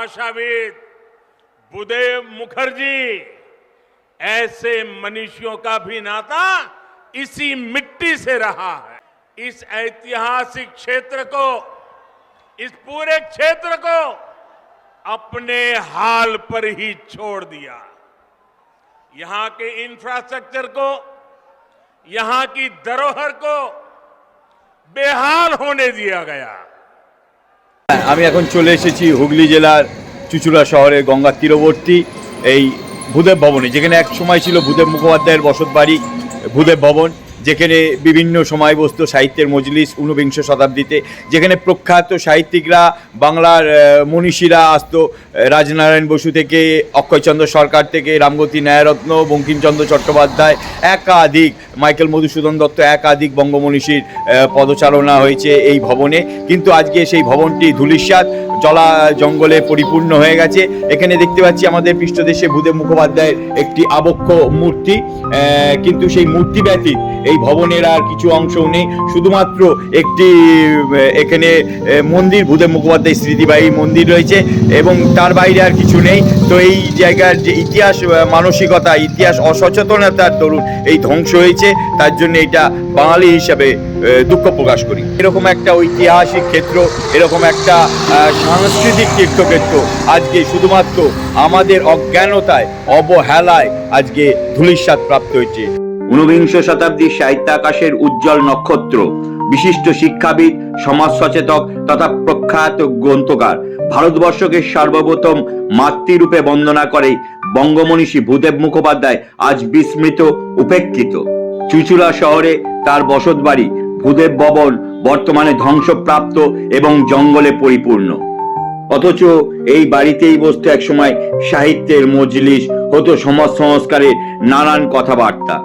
भाषाविद बुदेव मुखर्जी, ऐसे मनुष्यों का भी नाता इसी मिट्टी से रहा है। इस ऐतिहासिक क्षेत्र को, इस पूरे क्षेत्र को अपने हाल पर ही छोड़ दिया। यहाँ के इंफ्रास्ट्रक्चर को, यहाँ की धरोहर को बेहाल होने दिया गया। আমি এখন চলে এসেছি হুগলি জেলার চুচুড়া শহরের গঙ্গার তীরবর্তী এই ভূদেব ভবনে, যেখানে এক সময় ছিল ভূদেব মুখোপাধ্যায়ের বসত বাড়ি, ভূদেব ভবন। যেখানে বিভিন্ন সময় বসতো সাহিত্যের মজলিস, ঊনবিংশ শতাব্দীতে। যেখানে প্রখ্যাত সাহিত্যিকরা, বাংলার মনীষীরা আসতো রাজনারায়ণ বসু থেকে, অক্ষয়চন্দ্র সরকার থেকে, রামগতি ন্যায়রত্ন, বঙ্কিমচন্দ্র চট্টোপাধ্যায়, একাধিক, মাইকেল মধুসূদন দত্ত একাধিক বঙ্গমনীষীর পদচারণা হয়েছে এই ভবনে। কিন্তু আজকে সেই ভবনটি ধুলিস্বাদ জলা জঙ্গলে পরিপূর্ণ হয়ে গেছে। এখানে দেখতে পাচ্ছি আমাদের পৃষ্ঠদেশে ভূদেব মুখোপাধ্যায়ের একটি আবক্ষ মূর্তি কিন্তু সেই মূর্তি ব্যতীত এই ভবনের আর কিছু অংশও নেই। শুধুমাত্র একটি, এখানে মন্দির ভূদেব মুখোপাধ্যায় স্মৃতিবাহী মন্দির রয়েছে এবং তার বাইরে আর কিছু নেই। তো এই জায়গার যে ইতিহাস মানসিকতা, ইতিহাস অসচেতনতার দরুন এই ধ্বংস হয়েছে। তার জন্য এটা বাঙালি হিসাবে দুঃখ প্রকাশ করি। এরকম একটা ঐতিহাসিক ক্ষেত্র, এরকম একটা সাংস্কৃতিক তীর্থক্ষেত্র আজকে শুধুমাত্র আমাদের অজ্ঞানতায়, অবহেলায় আজকে ধূলিস্বাদ প্রাপ্ত হয়েছে। ঊনবিংশ শতাব্দীর সাহিত্যাকাশের উজ্জ্বল নক্ষত্র, বিশিষ্ট শিক্ষাবিদ সমাজ সচেতক তথা প্রখ্যাত গ্রন্থকার। ভারতবর্ষকে সর্বপ্রথম মাতৃরূপে বন্দনা করে বঙ্গমনীষী ভূদেব মুখোপাধ্যায় আজ বিস্মৃত, উপেক্ষিত। চুচুড়া শহরে তার বসতবাড়ি, ভূদেব ভবন বর্তমানে ধ্বংসপ্রাপ্ত এবং জঙ্গলে পরিপূর্ণ। অথচ এই বাড়িতেই বসতো একসময় সাহিত্যের মজলিস, হতো সমাজ সংস্কারের নানান কথাবার্তা।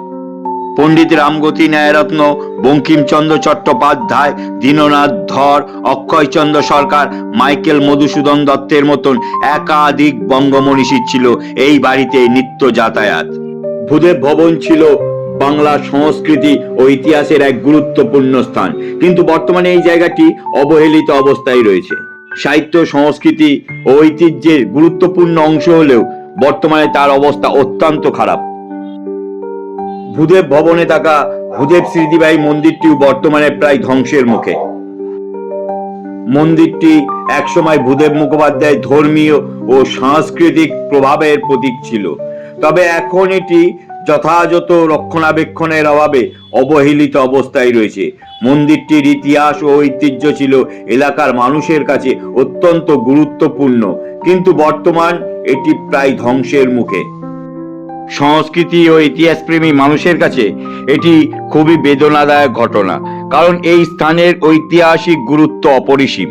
পণ্ডিত রামগতি ন্যায়রত্ন বঙ্কিমচন্দ্র চট্টোপাধ্যায়, দীননাথ ধর, অক্ষয়চন্দ্র সরকার, মাইকেল মধুসূদন দত্তের মতন একাধিক বঙ্গমনীষী ছিল এই বাড়িতে নিত্য যাতায়াত। ভূদেব ভবন ছিল বাংলা সংস্কৃতি ও ইতিহাসের এক গুরুত্বপূর্ণ স্থান, কিন্তু বর্তমানে এই জায়গাটি অবহেলিত অবস্থায় রয়েছে। সাহিত্য, সংস্কৃতি ও ঐতিহ্যের গুরুত্বপূর্ণ অংশ হলেও বর্তমানে তার অবস্থা অত্যন্ত খারাপ। ভূদেব ভবনে থাকা ভূদেব স্মৃতিবাহী মন্দিরটিও বর্তমানে প্রায় ধ্বংসের মুখে। মন্দিরটি একসময় ভূদেব মুখোপাধ্যায় ধর্মীয় ও সাংস্কৃতিক প্রভাবের প্রতীক ছিল। তবে এখন এটি যথাযথ রক্ষণাবেক্ষণের অভাবে অবহেলিত অবস্থায় রয়েছে। মন্দিরটির ইতিহাস ও ঐতিহ্য ছিল এলাকার মানুষের কাছে অত্যন্ত গুরুত্বপূর্ণ। কিন্তু বর্তমান এটি প্রায় ধ্বংসের মুখে। সংস্কৃতি ও ইতিহাসপ্রেমী মানুষের কাছে এটি খুবই বেদনাদায়ক ঘটনা, কারণ এই স্থানের ঐতিহাসিক গুরুত্ব অপরিসীম।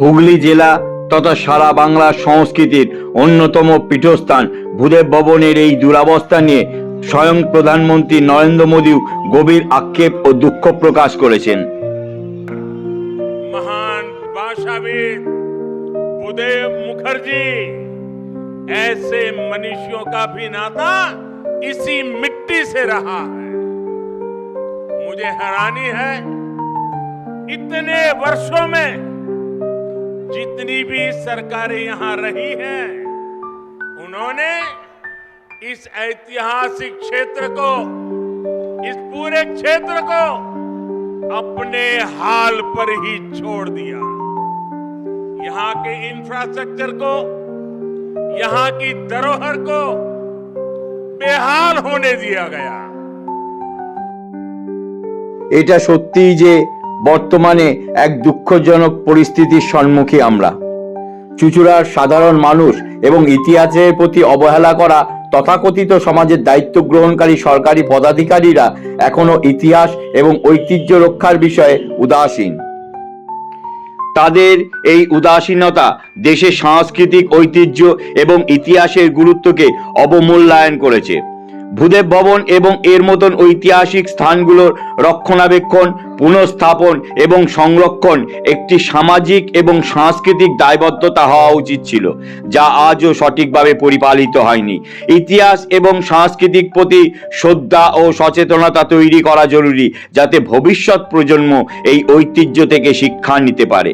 হুগলি জেলা তথা সারা বাংলা সংস্কৃতির অন্যতম পীঠস্থান ভূদেব ভবনের এই দুরাবস্থা নিয়ে স্বয়ং প্রধানমন্ত্রী নরেন্দ্র মোদীও গভীর আক্ষেপ ও দুঃখ প্রকাশ করেছেন। মহান ভাষাবিদ ভূদেব মুখার্জী। ऐसे मनुष्यों का भी नाता इसी मिट्टी से रहा है। मुझे हैरानी है, इतने वर्षों में जितनी भी सरकारें यहाँ रही हैं, उन्होंने इस ऐतिहासिक क्षेत्र को, इस पूरे क्षेत्र को अपने हाल पर ही छोड़ दिया। यहाँ के इंफ्रास्ट्रक्चर को यहां की धरोहर को बेहाल होने दिया गया এটা সত্যিই যে বর্তমানে এক দুঃখজনক পরিস্থিতির সম্মুখী আমরা চুচুড়ার সাধারণ মানুষ এবং ইতিহাসের প্রতি অবহেলা করা তথাকথিত সমাজের দায়িত্ব গ্রহণকারী সরকারি পদাধিকারীরা এখনো ইতিহাস এবং ঐতিহ্য রক্ষার বিষয়ে উদাসীন তাদের এই উদাসীনতা দেশের সাংস্কৃতিক ঐতিহ্য এবং ইতিহাসের গুরুত্বকে অবমূল্যায়ন করেছে। ভূদেব ভবন এবং এর মতন ঐতিহাসিক স্থানগুলোর রক্ষণাবেক্ষণ, পুনঃস্থাপন এবং সংরক্ষণ একটি সামাজিক এবং সাংস্কৃতিক দায়বদ্ধতা হওয়া উচিত ছিল, যা আজও সঠিকভাবে পরিপালিত হয়নি। ইতিহাস এবং সাংস্কৃতিক প্রতি শ্রদ্ধা ও সচেতনতা তৈরি করা জরুরি, যাতে ভবিষ্যৎ প্রজন্ম এই ঐতিহ্য থেকে শিক্ষা নিতে পারে।